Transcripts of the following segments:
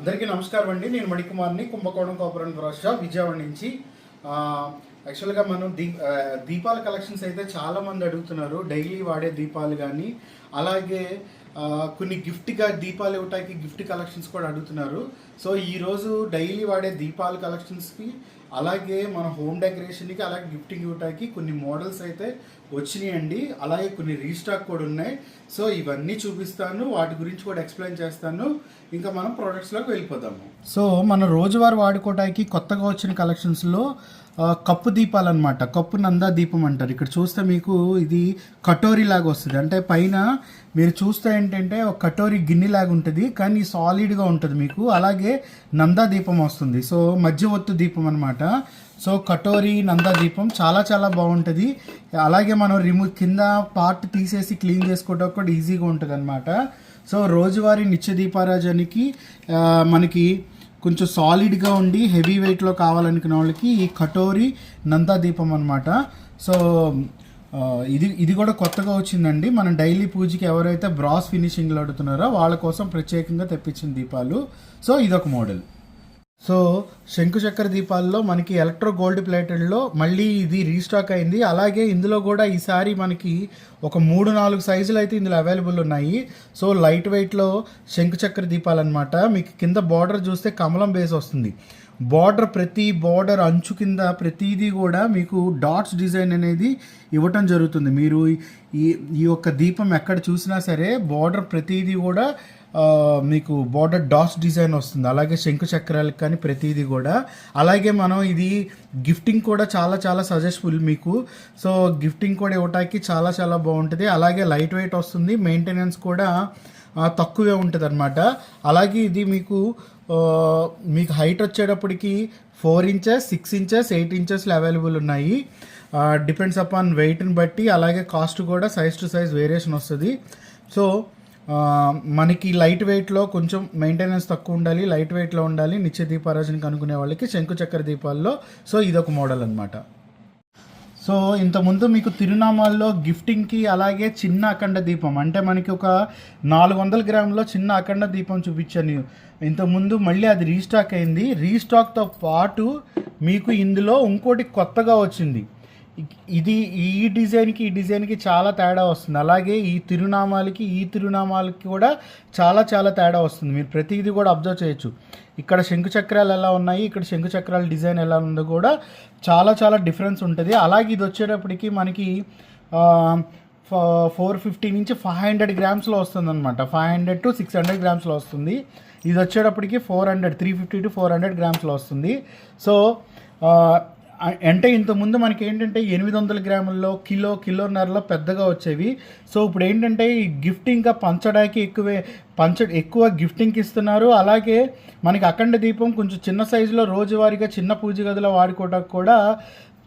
అందరికీ నమస్కారం అండి. నేను మణికుమార్ని. కుంభకోణం కోపురం రాష్ట్ర విజయవాడ నుంచి. యాక్చువల్గా మనం దీ దీపాల కలెక్షన్స్ అయితే చాలామంది అడుగుతున్నారు. డైలీ వాడే దీపాలు కానీ అలాగే కొన్ని గిఫ్ట్గా దీపాలు ఇవ్వటానికి గిఫ్ట్ కలెక్షన్స్ కూడా అడుగుతున్నారు. సో ఈరోజు డైలీ వాడే దీపాల కలెక్షన్స్కి అలాగే మన హోమ్ డెకరేషన్కి అలాగే గిఫ్టింగ్ ఇవ్వటానికి కొన్ని మోడల్స్ అయితే వచ్చినాయండి. అలాగే కొన్ని రీస్టాక్ కూడా ఉన్నాయి. సో ఇవన్నీ చూపిస్తాను. వాటి గురించి కూడా ఎక్స్ప్లెయిన్ చేస్తాను. ఇంకా మనం ప్రోడక్ట్స్లోకి వెళ్ళిపోదాము. సో మన రోజువారీ వాడుకోవడానికి కొత్తగా వచ్చిన కలెక్షన్స్లో కప్పు దీపాలు అనమాట కప్పు నందా దీపం అంటారు. ఇక్కడ చూస్తే మీకు ఇది కటోరీ లాగా వస్తుంది. అంటే పైన మీరు చూస్తే ఏంటంటే ఒక కటోరీ గిన్నె లాగా ఉంటుంది. కానీ సాలిడ్గా ఉంటుంది మీకు. అలాగే నందా దీపం వస్తుంది. సో మధ్యవత్తు దీపం అనమాట సో కటోరీ నందా దీపం చాలా చాలా బాగుంటుంది. అలాగే మనం రిమూవ్ కింద పార్ట్ తీసేసి క్లీన్ చేసుకోవడం కూడా ఈజీగా ఉంటుంది అనమాట సో రోజువారీ నిత్య దీపారాజానికి మనకి కొంచెం సాలిడ్గా ఉండి హెవీ వెయిట్లో కావాలనుకునే వాళ్ళకి ఈ కటోరీ నందా దీపం అనమాట సో ఇది ఇది కూడా కొత్తగా వచ్చిందండి. మనం డైలీ పూజకి ఎవరైతే బ్రాస్ ఫినిషింగ్లో అడుగుతున్నారో వాళ్ళ కోసం ప్రత్యేకంగా తెప్పించిన దీపాలు. సో ఇదొక మోడల్. సో శంకుచక్ర దీపాల్లో మనకి ఎలక్ట్రో గోల్డ్ ప్లేటెడ్లో మళ్ళీ ఇది రీస్టాక్ అయింది. అలాగే ఇందులో కూడా ఈసారి మనకి ఒక మూడు నాలుగు సైజులు అయితే ఇందులో అవైలబుల్ ఉన్నాయి. సో లైట్ వెయిట్లో శంకుచక్ర దీపాలు అనమాట మీకు కింద బార్డర్ చూస్తే కమలం బేస్ వస్తుంది. బార్డర్ ప్రతి బార్డర్ అంచు కింద ప్రతిదీ కూడా మీకు డాట్స్ డిజైన్ అనేది ఇవ్వటం జరుగుతుంది. మీరు ఈ ఈ యొక్క దీపం ఎక్కడ చూసినా సరే బార్డర్ ప్రతిదీ కూడా మీకు బార్డర్ డాట్స్ డిజైన్ వస్తుంది. అలాగే శంకు చక్రాలకు కానీ ప్రతిదీ కూడా. అలాగే మనం ఇది గిఫ్టింగ్ కూడా చాలా చాలా సజెస్ఫుల్ మీకు. సో గిఫ్టింగ్ కూడా ఇవ్వటానికి చాలా చాలా బాగుంటుంది. అలాగే లైట్ వెయిట్ వస్తుంది. మెయింటెనెన్స్ కూడా తక్కువే ఉంటుంది అనమాట అలాగే ఇది మీకు మీకు హైట్ వచ్చేటప్పటికి four inches six inches eight ఇంచెస్లో available ఉన్నాయి. డిపెండ్స్ అపాన్ వెయిట్ని బట్టి అలాగే కాస్ట్ కూడా సైజ్ టు సైజ్ వేరియేషన్ వస్తుంది. సో మనకి లైట్ వెయిట్లో కొంచెం మెయింటెనెన్స్ తక్కువ ఉండాలి లైట్ వెయిట్లో ఉండాలి నిత్య దీపారాజనకి అనుకునే వాళ్ళకి శంకు చక్ర దీపాల్లో. సో ఇదొక మోడల్ అనమాట సో ఇంతకుముందు మీకు తిరునామాల్లో గిఫ్టింగ్కి అలాగే చిన్న అఖండ దీపం అంటే మనకి ఒక నాలుగు వందల గ్రాములో చిన్న అఖండ దీపం చూపించాను. ఇంతకుముందు మళ్ళీ అది రీస్టాక్ అయింది. రీస్టాక్తో పాటు మీకు ఇందులో ఇంకోటి కొత్తగా వచ్చింది. ఇది ఈ డిజైన్కి ఈ డిజైన్కి చాలా తేడా వస్తుంది. అలాగే ఈ తిరునామాలకి ఈ తిరునామాలకి కూడా చాలా చాలా తేడా వస్తుంది. మీరు ప్రతిదీ కూడా అబ్జర్వ్ చేయొచ్చు. ఇక్కడ శంకు చక్రాలు ఎలా ఉన్నాయి ఇక్కడ శంకు చక్రాల డిజైన్ ఎలా ఉందో కూడా చాలా చాలా డిఫరెన్స్ ఉంటుంది. అలాగే ఇది వచ్చేటప్పటికి మనకి ఫోర్ ఫిఫ్టీ నుంచి ఫైవ్ హండ్రెడ్ గ్రామ్స్లో వస్తుంది అనమాట five hundred to six hundred గ్రామ్స్లో వస్తుంది. ఇది వచ్చేటప్పటికి four hundred three fifty to four hundred గ్రామ్స్లో వస్తుంది. సో అంటే ఇంతకుముందు మనకి ఏంటంటే ఎనిమిది వందల గ్రాముల్లో కిలో కిలోన్నరలో పెద్దగా వచ్చేవి. సో ఇప్పుడు ఏంటంటే ఈ గిఫ్టింగ్గా పంచడానికి ఎక్కువే పంచ ఎక్కువ గిఫ్టింగ్కి ఇస్తున్నారు. అలాగే మనకి అఖండ దీపం కొంచెం చిన్న సైజులో రోజువారీగా చిన్న పూజ గదిలో వాడుకోవడానికి కూడా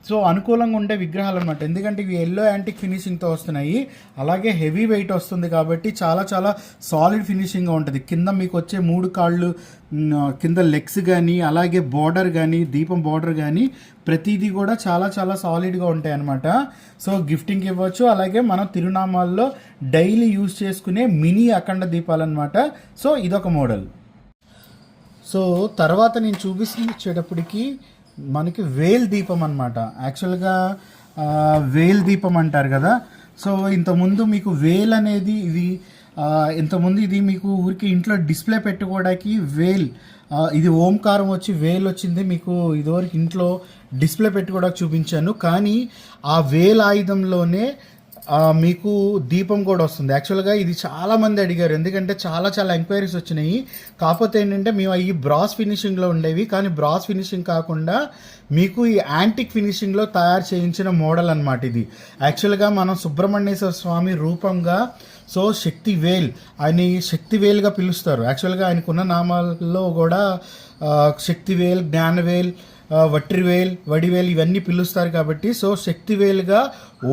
సో అనుకూలంగా ఉండే విగ్రహాలు అనమాట ఎందుకంటే ఇవి ఎల్లో యాంటిక్ ఫినిషింగ్తో వస్తున్నాయి. అలాగే హెవీ వెయిట్ వస్తుంది కాబట్టి చాలా చాలా సాలిడ్ ఫినిషింగ్గా ఉంటుంది. కింద మీకు వచ్చే మూడు కాళ్ళు కింద లెగ్స్ కానీ అలాగే బార్డర్ కానీ దీపం బార్డర్ కానీ ప్రతిదీ కూడా చాలా చాలా సాలిడ్గా ఉంటాయి అనమాట సో గిఫ్టింగ్ ఇవ్వచ్చు. అలాగే మనం తిరునామాల్లో డైలీ యూజ్ చేసుకునే మినీ అఖండ దీపాలు అనమాట సో ఇదొక మోడల్ సో తర్వాత నేను చూపించేటప్పటికి మనకి వేల్ దీపం అనమాట యాక్చువల్గా వేల్ దీపం అంటారు కదా. సో ఇంతకుముందు మీకు వేల్ అనేది ఇది ఇంతకుముందు ఇది మీకు ఊరికి ఇంట్లో డిస్ప్లే పెట్టుకోవడానికి వేల్ ఇది ఓంకారం వచ్చి వేల్ వచ్చింది. మీకు ఇదివరకు ఇంట్లో డిస్ప్లే పెట్టుకోవడానికి చూపించాను. కానీ ఆ వేల్ ఆయుధంలోనే మీకు దీపం కూడా వస్తుంది. యాక్చువల్గా ఇది చాలా మంది అడిగారు. ఎందుకంటే చాలా చాలా ఎంక్వైరీస్ వచ్చినాయి. కాకపోతే ఏంటంటే మేము ఈ బ్రాస్ ఫినిషింగ్లో ఉండేవి. కానీ బ్రాస్ ఫినిషింగ్ కాకుండా మీకు ఈ యాంటిక్ ఫినిషింగ్లో తయారు చేయించిన మోడల్ అనమాట ఇది. యాక్చువల్గా మనం సుబ్రహ్మణ్యేశ్వర స్వామి రూపంగా సో శక్తి వేల్ ఆయన శక్తి వేల్గా పిలుస్తారు. యాక్చువల్గా ఆయనకున్న నామాల్లో కూడా శక్తి శక్తివేల్ జ్ఞానవేల్ వట్రివేల్ వడివేల్ ఇవన్నీ పిలుస్తారు కాబట్టి సో శక్తివేలుగా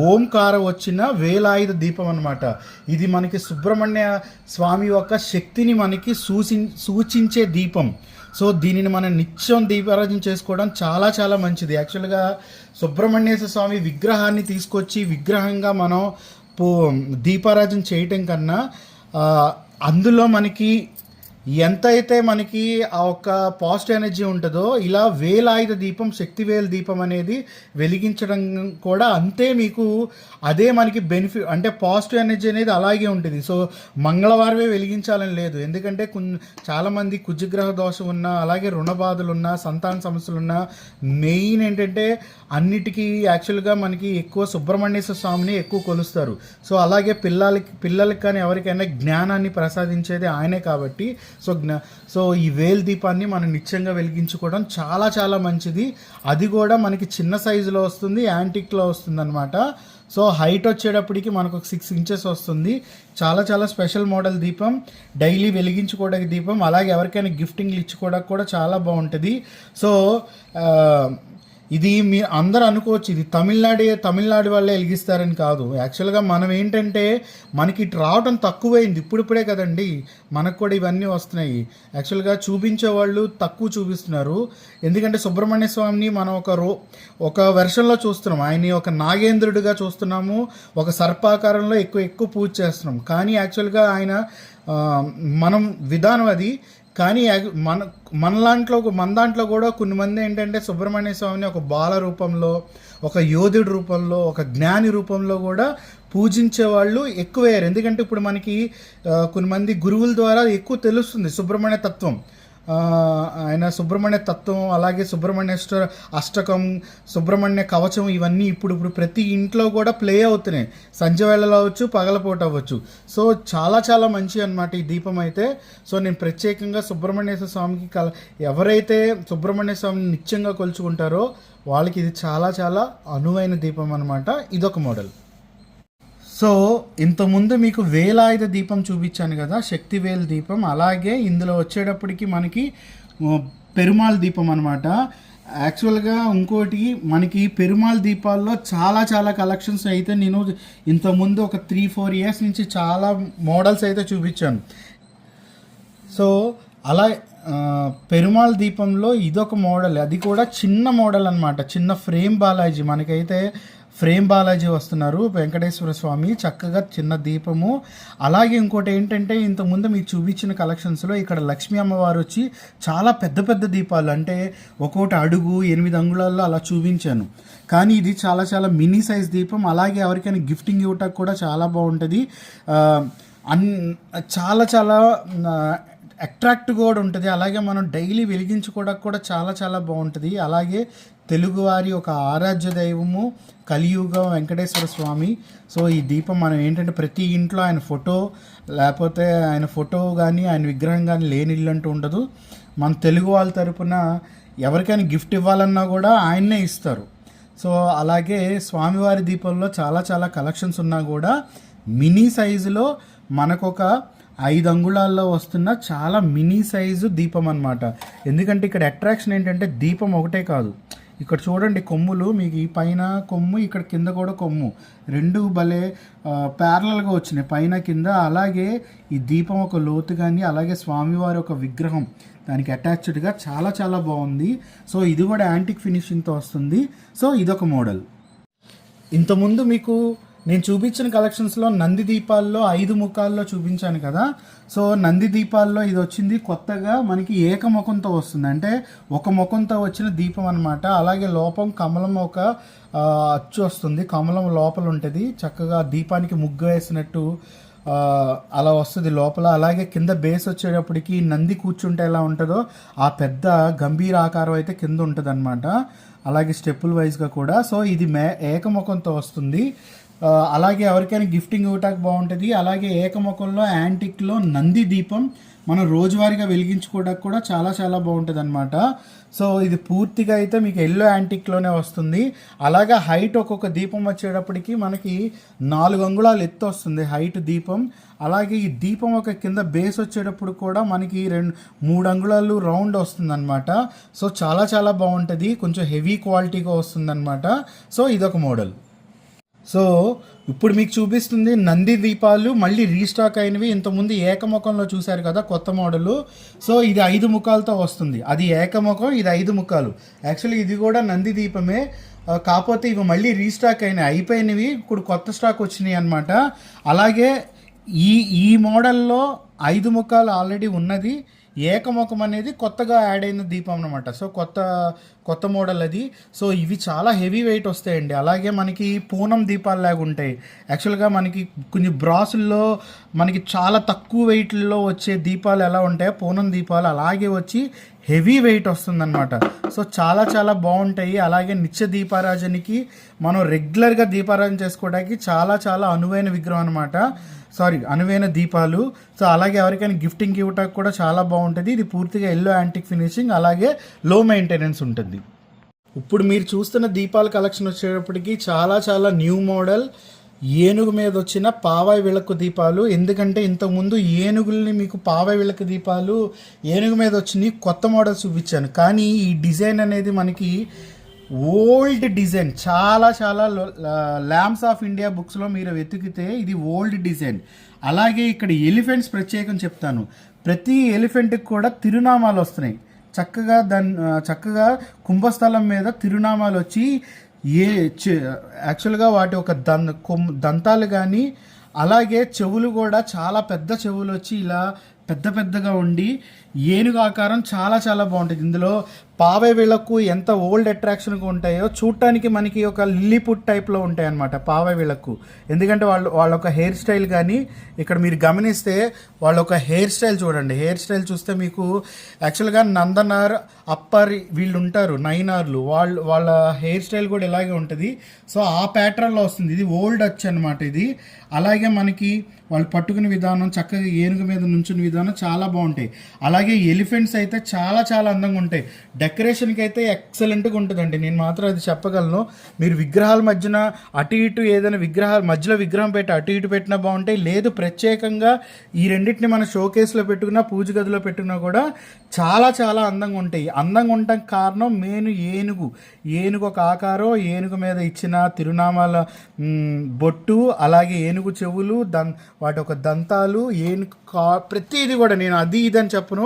ఓంకార వచ్చిన వేలాయుధ దీపం అనమాట ఇది మనకి సుబ్రహ్మణ్య స్వామి యొక్క శక్తిని మనకి సూచి సూచించే దీపం. సో దీనిని మనం నిత్యం దీపారాధన చేసుకోవడం చాలా చాలా మంచిది. యాక్చువల్గా సుబ్రహ్మణ్యేశ్వర స్వామి విగ్రహాన్ని తీసుకొచ్చి విగ్రహంగా మనం పో దీపారాధన చేయటం కన్నా అందులో మనకి ఎంతైతే మనకి ఆ ఒక్క పాజిటివ్ ఎనర్జీ ఉంటుందో ఇలా వేలాయుధ దీపం శక్తివేల్ దీపం అనేది వెలిగించడం కూడా అంతే మీకు అదే మనకి బెనిఫిట్ అంటే పాజిటివ్ ఎనర్జీ అనేది అలాగే ఉంటుంది. సో మంగళవారమే వెలిగించాలని లేదు. ఎందుకంటే చాలామంది కుజగ్రహ దోషం ఉన్నా అలాగే రుణ బాధలు ఉన్నా సంతాన సమస్యలు ఉన్నా మెయిన్ ఏంటంటే అన్నిటికీ యాక్చువల్గా మనకి ఎక్కువ సుబ్రహ్మణ్యేశ్వర స్వామిని ఎక్కువ కొలుస్తారు. సో అలాగే పిల్లలకి పిల్లలకి కానీ ఎవరికైనా జ్ఞానాన్ని ప్రసాదించేది ఆయనే కాబట్టి సో జ్ఞా సో ఈ వేల్ దీపాన్ని మనం నిత్యంగా వెలిగించుకోవడం చాలా చాలా మంచిది. అది కూడా మనకి చిన్న సైజులో వస్తుంది యాంటిక్లో వస్తుంది అనమాట సో హైట్ వచ్చేటప్పటికి మనకు ఒక సిక్స్ ఇంచెస్ వస్తుంది. చాలా చాలా స్పెషల్ మోడల్ దీపం. డైలీ వెలిగించుకోవడానికి దీపం. అలాగే ఎవరికైనా గిఫ్టింగ్లు ఇచ్చుకోవడానికి కూడా చాలా బాగుంటుంది. సో ఇది మీ అందరూ అనుకోవచ్చు ఇది తమిళనాడు తమిళనాడు వాళ్ళే వెలిగిస్తారని కాదు. యాక్చువల్గా మనం ఏంటంటే మనకి ఇటు రావడం తక్కువైంది ఇప్పుడిప్పుడే కదండి. మనకు కూడా ఇవన్నీ వస్తున్నాయి. యాక్చువల్గా చూపించే వాళ్ళు తక్కువ చూపిస్తున్నారు. ఎందుకంటే సుబ్రహ్మణ్య స్వామిని మనం ఒక రో ఒక వెర్షన్లో చూస్తున్నాం. ఆయన్ని ఒక నాగేంద్రుడిగా చూస్తున్నాము. ఒక సర్పాకారంలో ఎక్కువ ఎక్కువ పూజ చేస్తున్నాం. కానీ యాక్చువల్గా ఆయన మనం విధానం అది కానీ మన మన దాంట్లో మన దాంట్లో కూడా కొన్ని మంది ఏంటంటే సుబ్రహ్మణ్య స్వామిని ఒక బాల రూపంలో ఒక యోధుడి రూపంలో ఒక జ్ఞాని రూపంలో కూడా పూజించే వాళ్ళు ఎక్కువయ్యారు. ఎందుకంటే ఇప్పుడు మనకి కొన్ని మంది గురువుల ద్వారా ఎక్కువ తెలుస్తుంది సుబ్రహ్మణ్య తత్వం. ఆయన సుబ్రహ్మణ్య తత్వం అలాగే సుబ్రహ్మణ్యేశ్వర అష్టకం సుబ్రహ్మణ్య కవచం ఇవన్నీ ఇప్పుడు ఇప్పుడు ప్రతి ఇంట్లో కూడా ప్లే అవుతున్నాయి. సంజ వేళలో అవ్వచ్చు పగలపూట అవ్వచ్చు. సో చాలా చాలా మంచి అనమాట ఈ దీపం అయితే. సో నేను ప్రత్యేకంగా సుబ్రహ్మణ్యేశ్వర స్వామికి కల ఎవరైతే సుబ్రహ్మణ్య స్వామిని నిత్యంగా కొలుచుకుంటారో వాళ్ళకి ఇది చాలా చాలా అనువైన దీపం అనమాట ఇదొక మోడల్ సో ఇంతకుముందు మీకు వేలాయుధ దీపం చూపించాను కదా శక్తివేల్ దీపం. అలాగే ఇందులో వచ్చేటప్పటికి మనకి పెరుమాళ్ దీపం అనమాట యాక్చువల్గా ఇంకోటి మనకి పెరుమాళ్ దీపాల్లో చాలా చాలా కలెక్షన్స్ అయితే నేను ఇంతకుముందు ఒక త్రీ ఫోర్ ఇయర్స్ నుంచి చాలా మోడల్స్ అయితే చూపించాను. సో అలా పెరుమాళ్ దీపంలో ఇదొక మోడల్. అది కూడా చిన్న మోడల్ అనమాట చిన్న ఫ్రేమ్ బాలాజీ. మనకైతే ఫ్రేమ్ బాలాజీ వస్తున్నారు. వెంకటేశ్వర స్వామి చక్కగా చిన్న దీపము. అలాగే ఇంకోటి ఏంటంటే ఇంతకుముందు మీకు చూపించిన కలెక్షన్స్లో ఇక్కడ లక్ష్మీ అమ్మవారు వచ్చి చాలా పెద్ద పెద్ద దీపాలు అంటే ఒక్కొక్కటి అడుగు ఎనిమిది అంగుళాల్లో అలా చూపించాను. కానీ ఇది చాలా చాలా మినీ సైజ్ దీపం. అలాగే ఎవరికైనా గిఫ్టింగ్ ఇవ్వటానికి కూడా చాలా బాగుంటుంది. అన్ చాలా చాలా అట్రాక్ట్ కూడా ఉంటుంది. అలాగే మనం డైలీ వెలిగించుకోవడానికి కూడా చాలా చాలా బాగుంటుంది. అలాగే తెలుగువారి ఒక ఆరాధ్య దైవము కలియుగ వెంకటేశ్వర స్వామి. సో ఈ దీపం మనం ఏంటంటే ప్రతి ఇంట్లో ఆయన ఫోటో లేకపోతే ఆయన ఫోటో కానీ ఆయన విగ్రహం కానీ లేని ఇల్లు అంటూ ఉండదు. మన తెలుగు వాళ్ళ తరపున ఎవరికైనా గిఫ్ట్ ఇవ్వాలన్నా కూడా ఆయన్నే ఇస్తారు. సో అలాగే స్వామివారి దీపంలో చాలా చాలా కలెక్షన్స్ ఉన్నా కూడా మినీ సైజులో మనకొక ఐదు అంగుళాల్లో వస్తున్న చాలా మినీ సైజు దీపం అన్నమాట. ఎందుకంటే ఇక్కడ అట్రాక్షన్ ఏంటంటే దీపం ఒకటే కాదు. ఇక్కడ చూడండి కొమ్ములు మీకు ఈ పైన కొమ్ము ఇక్కడ కింద కూడా కొమ్ము. రెండు భలే ప్యారలల్గా వచ్చినాయి. పైన కింద అలాగే ఈ దీపం ఒక లోతు కానీ అలాగే స్వామివారి ఒక విగ్రహం. దానికి అటాచ్డ్గా చాలా చాలా బాగుంది. సో ఇది కూడా యాంటిక్ ఫినిషింగ్తో వస్తుంది. సో ఇదొక మోడల్ ఇంతకుముందు మీకు నేను చూపించిన కలెక్షన్స్లో నంది దీపాల్లో ఐదు ముఖాల్లో చూపించాను కదా. సో నంది దీపాల్లో ఇది వచ్చింది కొత్తగా మనకి ఏక ముఖంతో వస్తుంది. అంటే ఒక ముఖంతో వచ్చిన దీపం అనమాట అలాగే లోపం కమలం ఒక అచ్చు వస్తుంది. కమలం లోపల ఉంటుంది. చక్కగా దీపానికి ముగ్గు వేసినట్టు అలా వస్తుంది లోపల. అలాగే కింద బేస్ వచ్చేటప్పటికి నంది కూర్చుంటే ఎలా ఉంటుందో ఆ పెద్ద గంభీర ఆకారం అయితే కింద ఉంటుంది అలాగే స్టెప్పుల వైజ్గా కూడా. సో ఇది మే ఏకముఖంతో వస్తుంది. అలాగే ఎవరికైనా గిఫ్టింగ్ ఇవ్వటానికి బాగుంటుంది. అలాగే ఏకముఖంలో యాంటిక్లో నంది దీపం మనం రోజువారీగా వెలిగించుకోవడానికి కూడా చాలా చాలా బాగుంటుంది అనమాట సో ఇది పూర్తిగా అయితే మీకు ఎల్లో యాంటిక్లోనే వస్తుంది. అలాగే హైట్ ఒక్కొక్క దీపం వచ్చేటప్పటికి మనకి నాలుగు అంగుళాలు ఎత్తు వస్తుంది హైట్ దీపం. అలాగే ఈ దీపం ఒక కింద బేస్ వచ్చేటప్పుడు కూడా మనకి రెండు మూడు అంగుళాలు రౌండ్ వస్తుంది అనమాట సో చాలా చాలా బాగుంటుంది. కొంచెం హెవీ క్వాలిటీగా వస్తుంది అనమాట సో ఇదొక మోడల్. సో ఇప్పుడు మీకు చూపిస్తుంది నంది దీపాలు మళ్ళీ రీస్టాక్ అయినవి. ఇంతకుముందు ఏకముఖంలో చూశారు కదా కొత్త మోడలు. సో ఇది ఐదు ముఖాలతో వస్తుంది. అది ఏకముఖం ఇది ఐదు ముఖాలు. యాక్చువల్లీ ఇది కూడా నంది దీపమే. కాకపోతే ఇవి మళ్ళీ రీస్టాక్ అయినాయి. అయిపోయినవి ఇప్పుడు కొత్త స్టాక్ వచ్చినాయి అనమాట అలాగే ఈ ఈ మోడల్లో ఐదు ముఖాలు ఆల్రెడీ ఉన్నది. ఏకముఖం అనేది కొత్తగా యాడ్ అయిన దీపం అనమాట సో కొత్త కొత్త మోడల్ అది. సో ఇవి చాలా హెవీ వెయిట్ వస్తాయండి. అలాగే మనకి పూనం దీపాలులాగా ఉంటాయి. యాక్చువల్గా మనకి కొన్ని బ్రాసుల్లో మనకి చాలా తక్కువ వెయిట్లో వచ్చే దీపాలు ఎలా ఉంటాయో పూనం దీపాలు అలాగే వచ్చి హెవీ వెయిట్ వస్తుందన్నమాట. సో చాలా చాలా బాగుంటాయి. అలాగే నిత్య దీపారాజనికి మనం రెగ్యులర్గా దీపారాజన చేసుకోవడానికి చాలా చాలా అనువైన విగ్రహం అనమాట సారీ అనువైన దీపాలు. సో అలాగే ఎవరికైనా గిఫ్టింగ్ ఇవ్వటానికి కూడా చాలా బాగుంటుంది. ఇది పూర్తిగా ఎల్లో యాంటిక్ ఫినిషింగ్ అలాగే లో మెయింటెనెన్స్ ఉంటుంది. ఇప్పుడు మీరు చూస్తున్న దీపాల కలెక్షన్ వచ్చేటప్పటికి చాలా చాలా న్యూ మోడల్ ఏనుగు మీద వచ్చిన పావాయి విளக்கு దీపాలు. ఎందుకంటే ఇంతకుముందు ఏనుగుల్ని మీకు పావాయ్ విளக்கு దీపాలు ఏనుగు మీద వచ్చినాయి కొత్త మోడల్స్ చూపించాను. కానీ ఈ డిజైన్ అనేది మనకి ఓల్డ్ డిజైన్. చాలా చాలా ల్యాంప్స్ ఆఫ్ ఇండియా బుక్స్లో మీరు వెతికితే ఇది ఓల్డ్ డిజైన్. అలాగే ఇక్కడ ఎలిఫెంట్స్ ప్రత్యేకం చెప్తాను. ప్రతి ఎలిఫెంట్కి కూడా తిరునామాలు వస్తున్నాయి. చక్కగా దాని చక్కగా కుంభస్థలం మీద తిరునామాలు వచ్చి ఏ యాక్చువల్గా వాటి ఒక దం కొమ్ దంతాలు కానీ అలాగే చెవులు కూడా చాలా పెద్ద చెవులు వచ్చి ఇలా పెద్ద పెద్దగా ఉండి ఏనుగు ఆకారం చాలా చాలా బాగుంటుంది. ఇందులో పావే వీళ్ళకు ఎంత ఓల్డ్ అట్రాక్షన్గా ఉంటాయో చూడటానికి మనకి ఒక లిల్లీపుట్ టైప్లో ఉంటాయి అన్నమాట పావే వీళ్ళకు. ఎందుకంటే వాళ్ళు వాళ్ళ ఒక హెయిర్ స్టైల్ కానీ ఇక్కడ మీరు గమనిస్తే వాళ్ళ ఒక హెయిర్ స్టైల్ చూడండి. హెయిర్ స్టైల్ చూస్తే మీకు యాక్చువల్గా నందనార్ అప్పర్ వీళ్ళు ఉంటారు నైనార్లు వాళ్ళు వాళ్ళ హెయిర్ స్టైల్ కూడా ఇలాగే ఉంటుంది. సో ఆ ప్యాటర్న్లో వస్తుంది. ఇది ఓల్డ్ వచ్చి అనమాట ఇది. అలాగే మనకి వాళ్ళు పట్టుకునే విధానం చక్కగా ఏనుగు మీద నుంచుని విధానం చాలా బాగుంటాయి. అలాగే ఎలిఫెంట్స్ అయితే చాలా చాలా అందంగా ఉంటాయి. డెకరేషన్కి అయితే ఎక్సలెంట్గా ఉంటుందండి. నేను మాత్రం అది చెప్పగలను. మీరు విగ్రహాల మధ్యన అటు ఇటు ఏదైనా విగ్రహాల మధ్యలో విగ్రహం పెట్టి అటు ఇటు పెట్టినా బాగుంటాయి. లేదు ప్రత్యేకంగా ఈ రెండింటిని మన షోకేస్లో పెట్టుకున్నా పూజ గదిలో పెట్టుకున్నా కూడా చాలా చాలా అందంగా ఉంటాయి. అందంగా ఉండటం కారణం మెయిన్ ఏనుగు. ఏనుగు ఒక ఆకారం ఏనుగు మీద ఇచ్చిన తిరునామాల బొట్టు అలాగే ఏనుగు చెవులు దన్ వాటి ఒక దంతాలు ఏనుగు కా ప్రతిదీ కూడా నేను అది ఇది అని చెప్పను.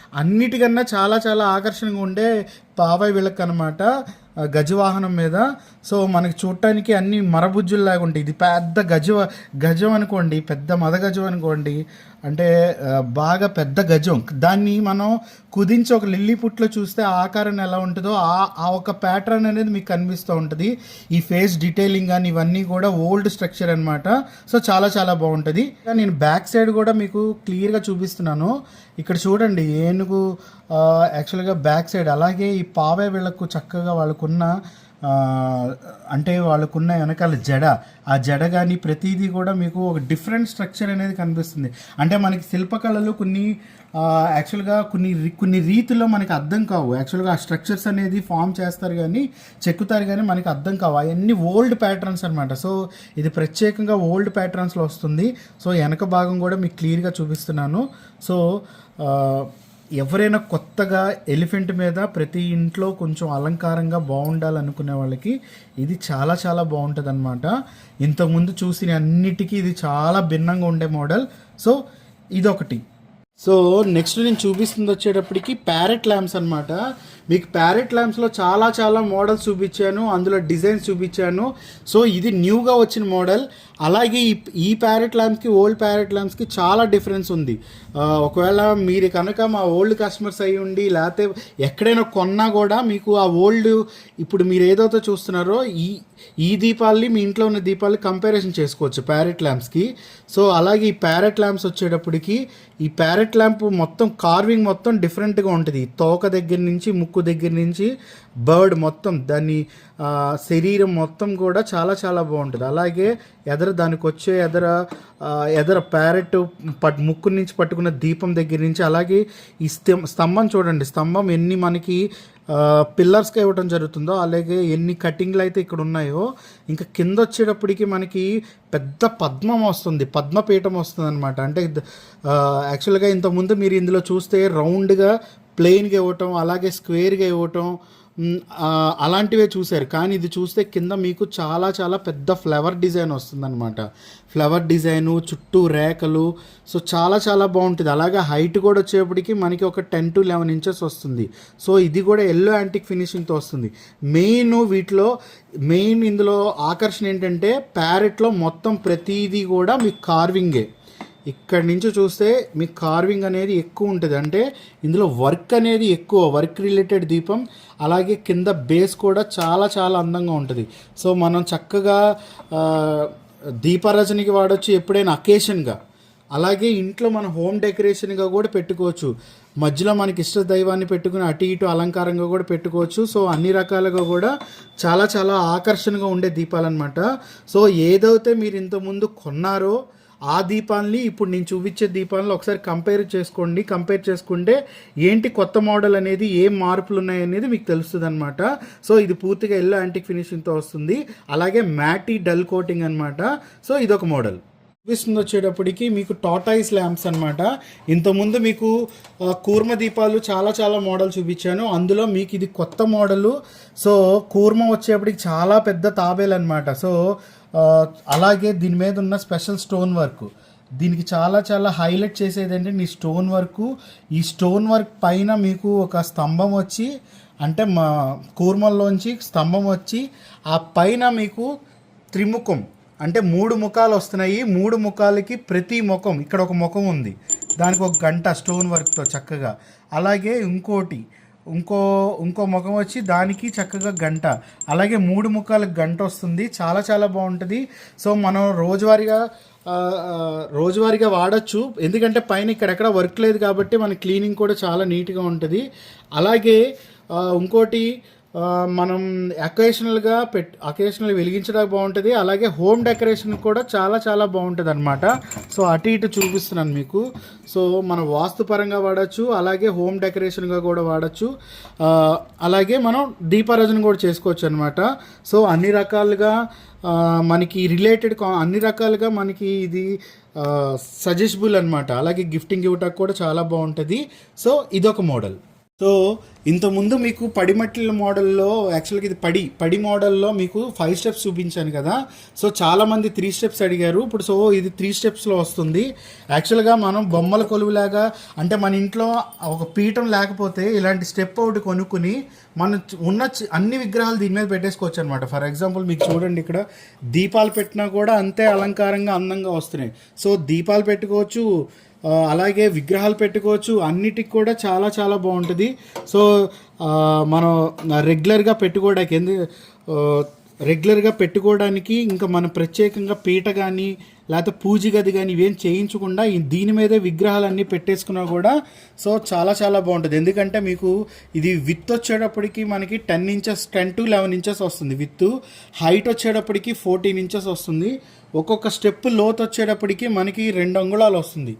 అన్నిటికన్నా చాలా చాలా ఆకర్షణగా ఉండే పావాయి విలక్ అనమాట గజవాహనం మీద. సో మనకి చూడటానికి అన్ని మరబుజ్జుల్లాగా ఉంటాయి. ఇది పెద్ద గజవ గజం అనుకోండి పెద్ద మద గజం అనుకోండి అంటే బాగా పెద్ద గజం. దాన్ని మనం కుదించి ఒక లిల్లీ పుట్లో చూస్తే ఆకారం ఎలా ఉంటుందో ఆ ఆ ఒక ప్యాటర్న్ అనేది మీకు కనిపిస్తూ ఉంటుంది. ఈ ఫేస్ డీటెయిలింగ్ కానీ ఇవన్నీ కూడా ఓల్డ్ స్ట్రక్చర్ అనమాట సో చాలా చాలా బాగుంటుంది. నేను బ్యాక్ సైడ్ కూడా మీకు క్లియర్గా చూపిస్తున్నాను. ఇక్కడ చూడండి ఏ ఆ, యాక్చువల్గా బ్యాక్ సైడ్ అలాగే ఈ పావే వీళ్ళకు చక్కగా వాళ్ళకున్న అంటే వాళ్ళకున్న వెనకాల జడ ఆ జడ కానీ ప్రతిదీ కూడా మీకు ఒక డిఫరెంట్ స్ట్రక్చర్ అనేది కనిపిస్తుంది. అంటే మనకి శిల్పకళలు కొన్ని యాక్చువల్గా కొన్ని కొన్ని రీతిలో మనకి అర్థం కావు. యాక్చువల్గా ఆ స్ట్రక్చర్స్ అనేది ఫామ్ చేస్తారు కానీ చెక్కుతారు కానీ మనకి అర్థం కావు. అవన్నీ ఓల్డ్ ప్యాటర్న్స్ అనమాట సో ఇది ప్రత్యేకంగా ఓల్డ్ ప్యాటర్న్స్లో వస్తుంది. సో వెనక భాగం కూడా మీకు క్లియర్గా చూపిస్తున్నాను. సో ఎవరైనా కొత్తగా ఎలిఫెంట్ మీద ప్రతి ఇంట్లో కొంచెం అలంకారంగా బాగుండాలనుకునే వాళ్ళకి ఇది చాలా చాలా బాగుంటుంది అనమాట ఇంతకుముందు చూసిన అన్నిటికీ ఇది చాలా భిన్నంగా ఉండే మోడల్. సో ఇదొకటి. సో నెక్స్ట్ నేను చూపిస్తుంది వచ్చేటప్పటికి ప్యారెట్ ల్యాంప్స్ అనమాట మీకు ప్యారెట్ ల్యాంప్స్లో చాలా చాలా మోడల్స్ చూపించాను అందులో డిజైన్స్ చూపించాను. సో ఇది న్యూగా వచ్చిన మోడల్ అలాగే ఈ ఈ ప్యారెట్ ల్యాంప్స్కి ఓల్డ్ ప్యారెట్ ల్యాంప్స్కి చాలా డిఫరెన్స్ ఉంది. ఒకవేళ మీరు కనుక మా ఓల్డ్ కస్టమర్స్ అయ్యి ఉండి లేకపోతే ఎక్కడైనా కొన్నా కూడా మీకు ఆ ఓల్డ్ ఇప్పుడు మీరు ఏదైతే చూస్తున్నారో ఈ ఈ దీపాలని మీ ఇంట్లో ఉన్న దీపాలు కంపారిజన్ చేసుకోవచ్చు ప్యారెట్ ల్యాంప్స్కి సో అలాగే ఈ ప్యారెట్ ల్యాంప్స్ వచ్చేటప్పటికి ఈ ప్యారెట్ ల్యాంప్ మొత్తం కార్వింగ్ మొత్తం డిఫరెంట్గా ఉంటుంది. తోక దగ్గర నుంచి ముక్కు దగ్గర నుంచి బర్డ్ మొత్తం దాని శరీరం మొత్తం కూడా చాలా చాలా బాగుంటుంది. అలాగే ఎదర దానికి వచ్చే ఎదర ఎదర ప్యారెట్ పట్ ముక్కు నుంచి పట్టుకున్న దీపం దగ్గర నుంచి అలాగే ఈ స్తంభం చూడండి. స్తంభం ఎన్ని మనకి పిల్లర్స్కి ఇవ్వడం జరుగుతుందో అలాగే ఎన్ని కటింగ్లు అయితే ఇక్కడ ఉన్నాయో ఇంకా కింద వచ్చేటప్పటికి మనకి పెద్ద పద్మం వస్తుంది. పద్మపీఠం వస్తుంది అనమాట అంటే యాక్చువల్గా ఇంతకుముందు మీరు ఇందులో చూస్తే రౌండ్గా ప్లెయిన్గా ఇవ్వటం అలాగే స్క్వేర్గా ఇవ్వటం అలాంటివే చూశారు. కానీ ఇది చూస్తే కింద మీకు చాలా చాలా పెద్ద ఫ్లవర్ డిజైన్ వస్తుందన్నమాట. ఫ్లవర్ డిజైను చుట్టూ రేఖలు. సో చాలా చాలా బాగుంటుంది. అలాగే హైట్ కూడా వచ్చేప్పటికి మనకి ఒక టెన్ టు లెవెన్ ఇంచెస్ వస్తుంది. సో ఇది కూడా ఎల్లో యాంటిక్ ఫినిషింగ్తో వస్తుంది. మెయిన్ వీటిలో మెయిన్ ఇందులో ఆకర్షణ ఏంటంటే ప్యారెట్లో మొత్తం ప్రతిదీ కూడా మీకు కార్వింగే. ఇక్కడి నుంచి చూస్తే మీకు కార్వింగ్ అనేది ఎక్కువ ఉంటుంది. అంటే ఇందులో వర్క్ అనేది ఎక్కువ వర్క్ రిలేటెడ్ దీపం అలాగే కింద బేస్ కూడా చాలా చాలా అందంగా ఉంటుంది. సో మనం చక్కగా ఆ, దీపారచనకి వాడచ్చు ఎప్పుడైనా అకేషన్గా అలాగే ఇంట్లో మన హోమ్ డెకరేషన్గా కూడా పెట్టుకోవచ్చు. మధ్యలో మనకి ఇష్ట దైవాన్ని పెట్టుకుని అటు ఇటు అలంకారంగా కూడా పెట్టుకోవచ్చు. సో అన్ని రకాలుగా కూడా చాలా చాలా ఆకర్షణగా ఉండే దీపాలన్నమాట. సో ఏదైతే మీరు ఇంతకుముందు కొన్నారో ఆ దీపాలని ఇప్పుడు నేను చూపించే దీపాలను ఒకసారి కంపేర్ చేసుకోండి. కంపేర్ చేసుకుంటే ఏంటి కొత్త మోడల్ అనేది ఏం మార్పులు ఉన్నాయి అనేది మీకు తెలుస్తుంది అనమాట సో ఇది పూర్తిగా ఎల్లో యాంటిక్ ఫినిషింగ్తో వస్తుంది. అలాగే మ్యాటీ డల్ కోటింగ్ అనమాట సో ఇదొక మోడల్. చూపిస్తుంది వచ్చేటప్పటికి మీకు టాటాయిస్ ల్యాంప్స్ అనమాట ఇంతకుముందు మీకు కూర్మ దీపాలు చాలా చాలా మోడల్ చూపించాను. అందులో మీకు ఇది కొత్త మోడలు. సో కూర్మ వచ్చేప్పటికి చాలా పెద్ద తాబేలు అనమాట సో అలాగే దీని మీద ఉన్న స్పెషల్ స్టోన్ వర్క్. దీనికి చాలా చాలా హైలైట్ చేసేది ఏంటంటే ఈ స్టోన్ వర్క్ ఈ స్టోన్ వర్క్ పైన మీకు ఒక స్తంభం వచ్చి అంటే మా కూర్మల్లోంచి స్తంభం వచ్చి ఆ పైన మీకు త్రిముఖం అంటే మూడు ముఖాలు వస్తున్నాయి. మూడు ముఖాలకి ప్రతి ముఖం ఇక్కడ ఒక ముఖం ఉంది. దానికి ఒక గంట స్టోన్ వర్క్తో చక్కగా. అలాగే ఇంకోటి ఇంకో ఇంకో ముఖం వచ్చి దానికి చక్కగా గంట. అలాగే మూడు ముఖాలకు గంట వస్తుంది. చాలా చాలా బాగుంటుంది. సో మనం రోజువారీగా రోజువారీగా వాడచ్చు. ఎందుకంటే పైన ఇక్కడెక్కడ వర్క్ లేదు కాబట్టి మన క్లీనింగ్ కూడా చాలా నీట్గా ఉంటుంది. అలాగే ఇంకోటి మనం అకేషనల్గా పెట్ అకేషనల్ వెలిగించడానికి బాగుంటుంది. అలాగే హోమ్ డెకరేషన్ కూడా చాలా చాలా బాగుంటుంది అనమాట సో అటు ఇటు చూపిస్తున్నాను మీకు. సో మనం వాస్తుపరంగా వాడచ్చు అలాగే హోమ్ డెకరేషన్గా కూడా వాడచ్చు. అలాగే మనం దీపారాజన కూడా చేసుకోవచ్చు అనమాట సో అన్ని రకాలుగా మనకి రిలేటెడ్ అన్ని రకాలుగా మనకి ఇది సజెస్టబుల్ అనమాట అలాగే గిఫ్టింగ్ ఇవ్వటానికి కూడా చాలా బాగుంటుంది. సో ఇదొక మోడల్ సో ఇంతకుముందు మీకు పడిమట్టిల మోడల్లో యాక్చువల్గా ఇది పడి పడి మోడల్లో మీకు ఫైవ్ స్టెప్స్ చూపించాను కదా. సో చాలామంది త్రీ స్టెప్స్ అడిగారు. ఇప్పుడు సో ఇది త్రీ స్టెప్స్లో వస్తుంది. యాక్చువల్గా మనం బొమ్మల కొలువులాగా అంటే మన ఇంట్లో ఒక పీఠం లేకపోతే ఇలాంటి స్టెప్ ఒకటి కొనుక్కుని మనం ఉన్న అన్ని విగ్రహాలు దీని మీద పెట్టేసుకోవచ్చు అనమాట ఫర్ ఎగ్జాంపుల్ మీకు చూడండి ఇక్కడ దీపాలు పెట్టినా కూడా అంతే అలంకారంగా అందంగా వస్తున్నాయి. సో దీపాలు పెట్టుకోవచ్చు అలాగే విగ్రహాలు పెట్టుకోవచ్చు. అన్నిటికి కూడా చాలా చాలా బాగుంటుంది. సో మనం రెగ్యులర్గా పెట్టుకోవడానికి ఎందు రెగ్యులర్గా పెట్టుకోవడానికి ఇంకా మనం ప్రత్యేకంగా పీట కానీ లేకపోతే పూజ గది కానీ ఇవేం చేయించకుండా దీని మీదే విగ్రహాలన్నీ పెట్టేసుకున్నా కూడా సో చాలా చాలా బాగుంటుంది. ఎందుకంటే మీకు ఇది విత్ వచ్చేటప్పటికి మనకి ten inches ten to eleven inches వస్తుంది విత్ హైట్ వచ్చేటప్పటికి ఫోర్టీన్ ఇంచెస్ వస్తుంది. ఒక్కొక్క స్టెప్ లోత్ వచ్చేటప్పటికి మనకి రెండు అంగుళాలు వస్తుంది.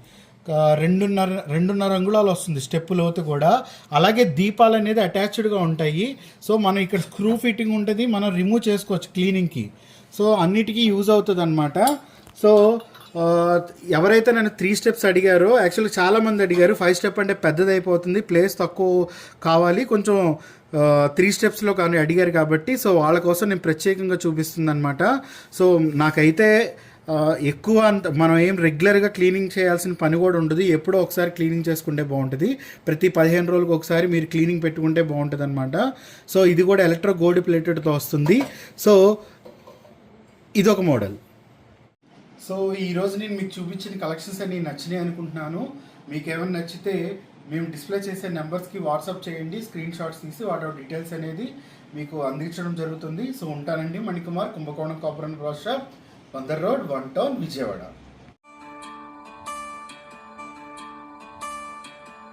రెండున్నర రెండున్నర అంగుళాలు వస్తుంది స్టెప్ లోతు కూడా. అలాగే దీపాలు అనేది అటాచ్డ్గా ఉంటాయి. సో మనం ఇక్కడ స్క్రూ ఫిట్టింగ్ ఉంటుంది మనం రిమూవ్ చేసుకోవచ్చు క్లీనింగ్కి సో అన్నిటికీ యూజ్ అవుతుంది అనమాట సో ఎవరైతే నన్ను త్రీ స్టెప్స్ అడిగారో యాక్చువల్గా చాలామంది అడిగారు ఫైవ్ స్టెప్ అంటే పెద్దది అయిపోతుంది ప్లేస్ తక్కువ కావాలి కొంచెం త్రీ స్టెప్స్లో కానీ అడిగారు కాబట్టి సో వాళ్ళ కోసం నేను ప్రత్యేకంగా చూపిస్తుంది అనమాట సో నాకైతే ఎక్కువ అంత మనం ఏం రెగ్యులర్గా క్లీనింగ్ చేయాల్సిన పని కూడా ఉండదు. ఎప్పుడో ఒకసారి క్లీనింగ్ చేసుకుంటే బాగుంటుంది. ప్రతి పదిహేను రోజులకు ఒకసారి మీరు క్లీనింగ్ పెట్టుకుంటే బాగుంటుంది అనమాట సో ఇది కూడా ఎలక్ట్రో గోల్డ్ ప్లేటెడ్తో వస్తుంది. సో ఇదొక మోడల్. సో ఈరోజు నేను మీకు చూపించిన కలెక్షన్స్ అన్ని నచ్చినాయి అనుకుంటున్నాను. మీకు ఏమైనా నచ్చితే మేము డిస్ప్లే చేసే నెంబర్స్కి వాట్సాప్ చేయండి. స్క్రీన్ షాట్స్ తీసి వాటి డీటెయిల్స్ అనేది మీకు అందించడం జరుగుతుంది. సో ఉంటానండి. మణికుమార్ కుంభకోణం కాపురం brass shop Bandar road one town Vijayawada